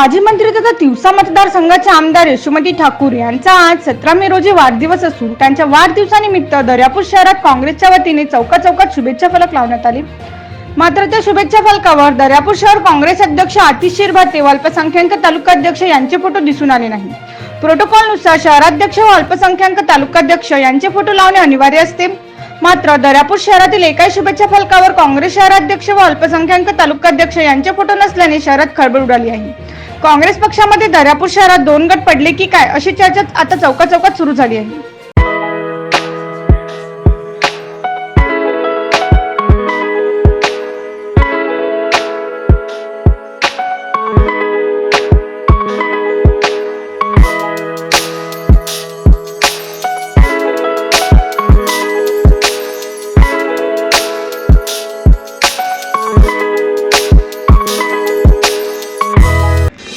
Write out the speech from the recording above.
माजी मंत्री तथा तिवसा मतदारसंघाचे आमदार यशोमती ठाकूर यांचा आज सतरा मे रोजी वाढदिवस असून त्यांच्या वाढदिवसानिमित्त दर्यापूर शहरात काँग्रेसच्या वतीने चौका चौकात शुभेच्छा फलक लावण्यात आले. मात्र त्या शुभेच्छा फलकावर दर्यापूर शहर काँग्रेस अध्यक्ष आतिश शिरभाते व अल्पसंख्याक तालुकाध्यक्ष यांचे फोटो दिसून आले नाही प्रोटोकॉलनुसार शहराध्यक्ष व अल्पसंख्याक तालुकाध्यक्ष यांचे फोटो लावणे अनिवार्य असते. मात्र दर्यापूर शहरातील एकाही शुभेच्छा फलकावर काँग्रेस शहराध्यक्ष व अल्पसंख्याक तालुकाध्यक्ष यांचे फोटो नसल्याने शहरात खळबळ उडाली आहे. काँग्रेस पक्षामध्ये दर्यापूर शहरात दोन गट पडले की काय? अशी चर्चा आता चौका चौकात सुरू झाली आहे.